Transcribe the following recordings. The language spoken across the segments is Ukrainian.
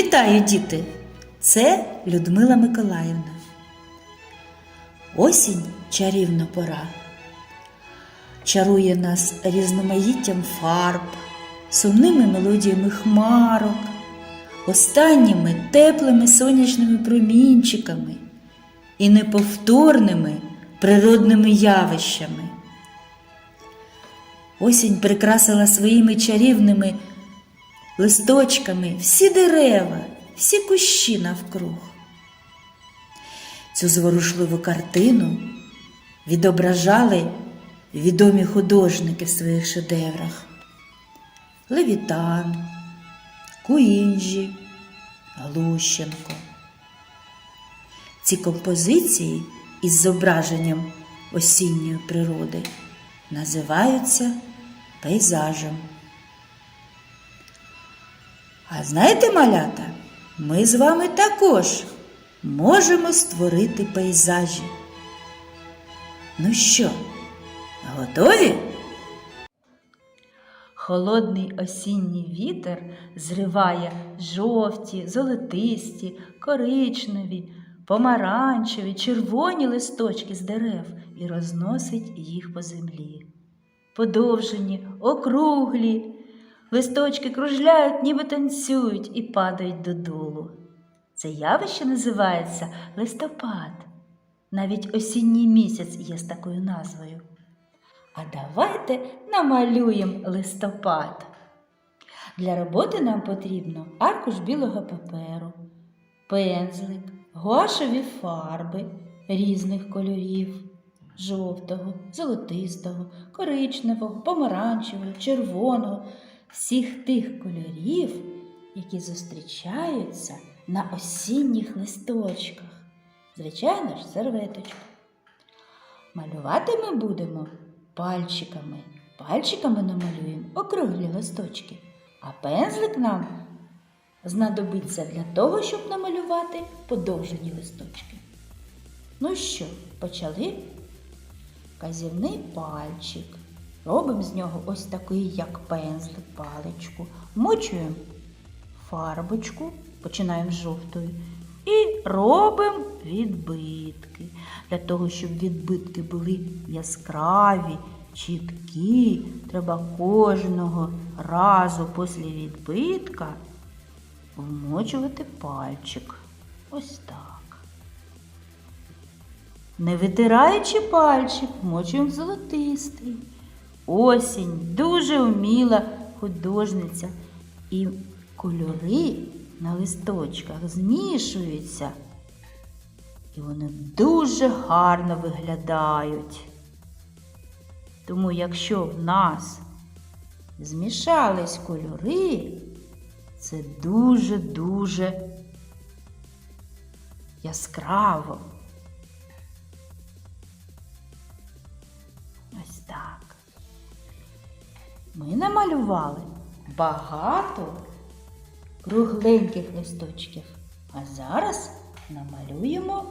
Вітаю, діти! Це Людмила Миколаївна. Осінь чарівна пора. Чарує нас різноманіттям фарб, сумними мелодіями хмарок, останніми теплими сонячними промінчиками і неповторними природними явищами. Осінь прикрасила своїми чарівними листочками всі дерева, всі кущі навкруг. Цю зворушливу картину відображали відомі художники в своїх шедеврах Левітан, Куінджі, Глущенко. Ці композиції із зображенням осінньої природи називаються пейзажем. А знаєте, малята, ми з вами також можемо створити пейзажі. Ну що, готові? Холодний осінній вітер зриває жовті, золотисті, коричневі, помаранчеві, червоні листочки з дерев і розносить їх по землі. Подовжені, округлі, листочки кружляють, ніби танцюють і падають додолу. Це явище називається листопад. Навіть осінній місяць є з такою назвою. А давайте намалюємо листопад. Для роботи нам потрібно аркуш білого паперу, пензлик, гуашеві фарби різних кольорів жовтого, золотистого, коричневого, помаранчевого, червоного, всіх тих кольорів, які зустрічаються на осінніх листочках. Звичайно ж, серветочка. Малювати ми будемо пальчиками. Пальчиками намалюємо округлі листочки, а пензлик нам знадобиться для того, щоб намалювати подовжені листочки. Ну що, почали? Казівний пальчик. Робимо з нього ось такий, як пензлик, паличку. Вмочуємо фарбочку, починаємо з жовтої. І робимо відбитки. Для того, щоб відбитки були яскраві, чіткі, треба кожного разу після відбитка вмочувати пальчик. Ось так. Не витираючи пальчик, вмочуємо золотистий. Осінь дуже вміла художниця. І кольори на листочках змішуються. І вони дуже гарно виглядають. Тому, якщо в нас змішались кольори, це дуже-дуже яскраво. Ми намалювали багато кругленьких листочків, а зараз намалюємо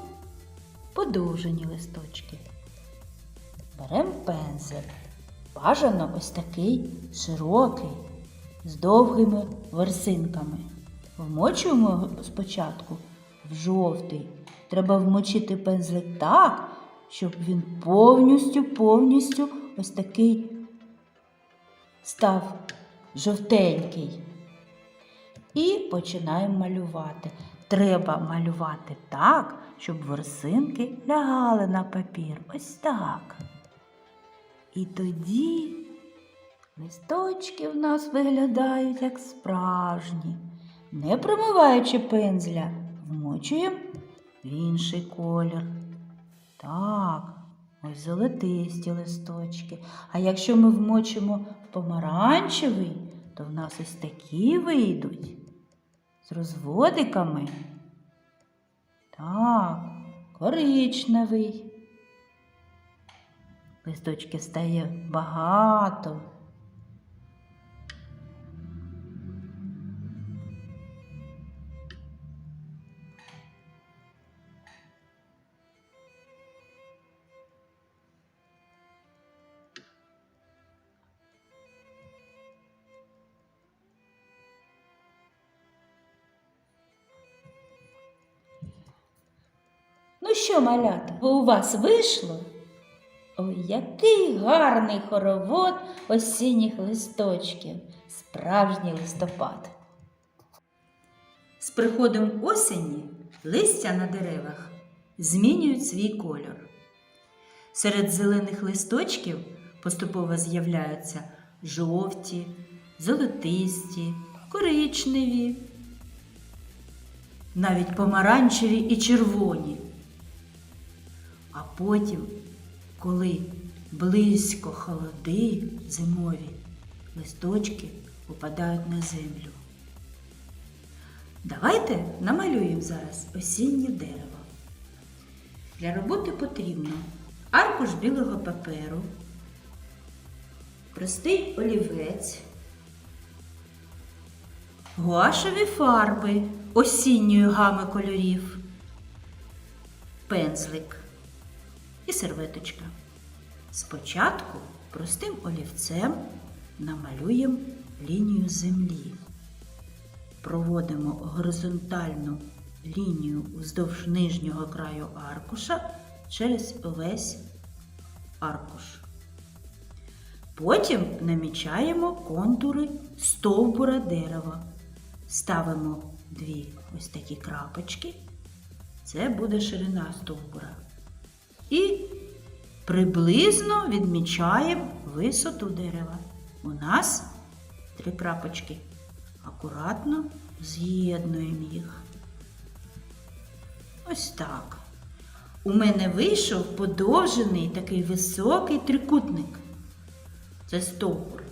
подовжені листочки. Беремо пензель. Бажано ось такий широкий, з довгими ворсинками. Вмочуємо спочатку в жовтий. Треба вмочити пензлик так, щоб він повністю, повністю ось такий став жовтенький. І починаємо малювати. Треба малювати так, щоб ворсинки лягали на папір. Ось так. І тоді листочки в нас виглядають як справжні. Не промиваючи пензля, вмочуємо в інший колір. Так, ось золотисті листочки. А якщо ми вмочимо в помаранчевий, то в нас ось такі вийдуть з розводиками. Так, коричневий. Листочки стає багато. Що, малята, у вас вийшло? Ой, який гарний хоровод осінніх листочків, справжній листопад. З приходом осені листя на деревах змінюють свій кольор. Серед зелених листочків поступово з'являються жовті, золотисті, коричневі, навіть помаранчеві і червоні. Потім, коли близько холоди зимові, листочки опадають на землю. Давайте намалюємо зараз осіннє дерево. Для роботи потрібно аркуш білого паперу, простий олівець, гуашеві фарби осінньої гами кольорів, пензлик і серветочка. Спочатку простим олівцем намалюємо лінію землі. Проводимо горизонтальну лінію вздовж нижнього краю аркуша через весь аркуш. Потім намічаємо контури стовбура дерева. Ставимо дві ось такі крапочки. Це буде ширина стовбура. І приблизно відмічаємо висоту дерева. У нас три крапочки. Акуратно з'єднуємо їх. Ось так. У мене вийшов подовжений такий високий трикутник. Це стовбур.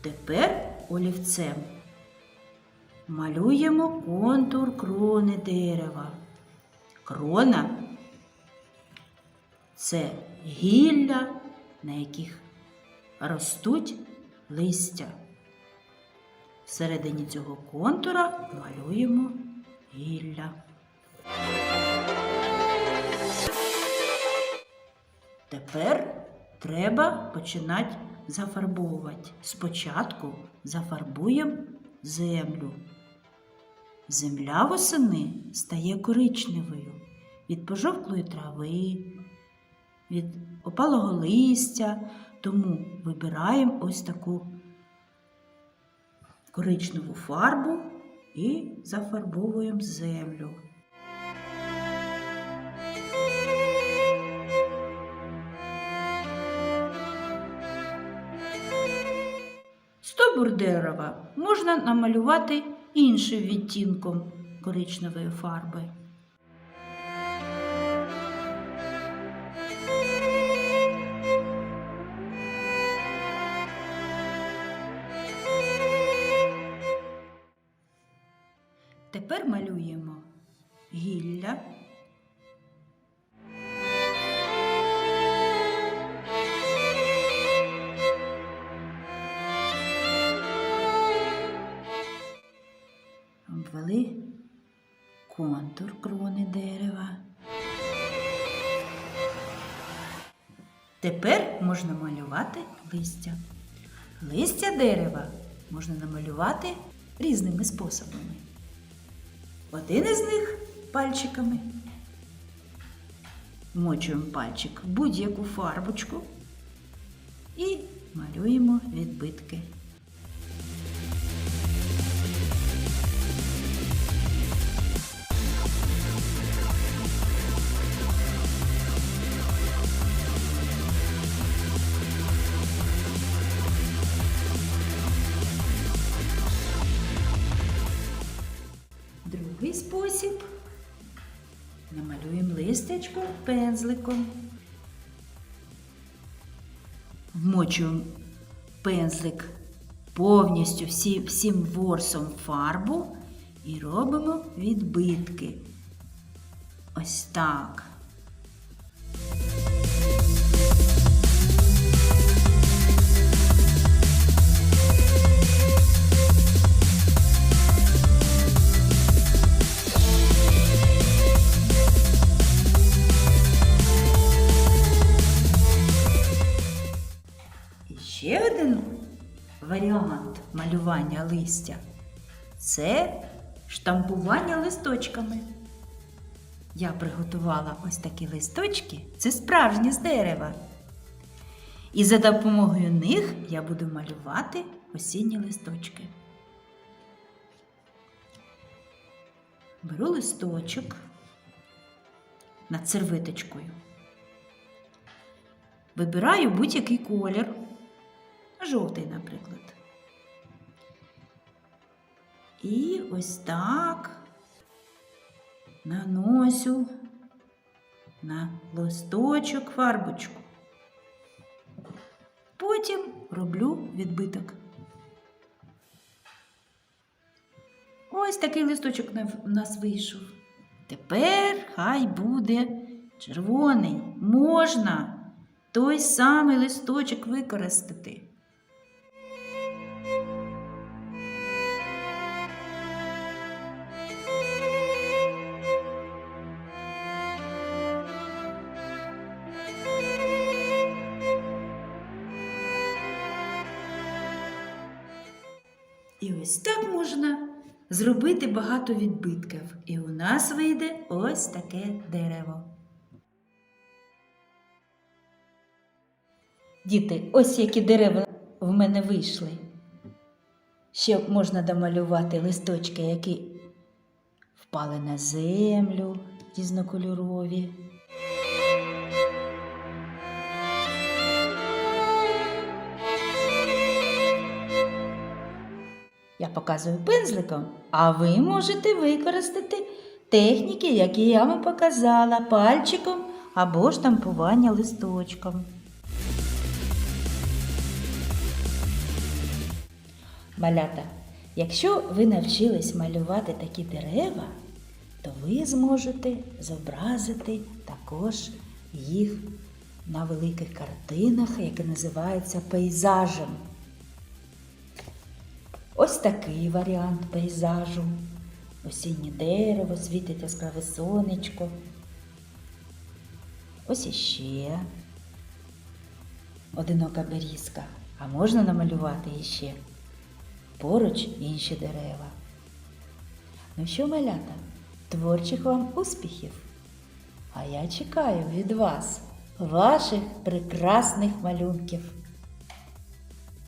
Тепер олівцем малюємо контур крони дерева. Крона це гілля, на яких ростуть листя. Всередині цього контура малюємо гілля. Тепер треба починати зафарбовувати. Спочатку зафарбуємо землю. Земля восени стає коричневою від пожовклої трави, від опалого листя, тому вибираємо ось таку коричневу фарбу і зафарбовуємо землю. Стовбур дерева можна намалювати іншим відтінком коричневої фарби. Гілля. Обвели контур крони дерева. Тепер можна малювати листя. Листя дерева можна намалювати різними способами. Один із них пальчиками. Вмочуємо пальчик в будь-яку фарбочку і малюємо відбитки. Листячко пензликом. Вмочуємо пензлик повністю всі, всім ворсом фарбу і робимо відбитки. Ось так. Ще один варіант малювання листя це штампування листочками. я приготувала ось такі листочки. Це справжні з дерева. І за допомогою них я буду малювати осінні листочки. Беру листочок над сервиточкою. Вибираю будь-який колір, жовтий, наприклад. І ось так наносю на листочок фарбочку. Потім роблю відбиток. Ось такий листочок у нас вийшов. Тепер хай буде червоний. Можна той самий листочок використати. Ось так можна зробити багато відбитків. І у нас вийде ось таке дерево. Діти, ось які дерева в мене вийшли. Ще можна домалювати листочки, які впали на землю різнокольорові. Я показую пензликом, а ви можете використати техніки, які я вам показала, пальчиком або штампування листочком. Малята, якщо ви навчились малювати такі дерева, то ви зможете зобразити також їх на великих картинах, які називаються пейзажем. Ось такий варіант пейзажу. Осіннє дерево, світить яскраве сонечко. Ось іще одинока берізка. А можна намалювати іще поруч інші дерева. Ну що, малята, творчих вам успіхів! А я чекаю від вас ваших прекрасних малюнків.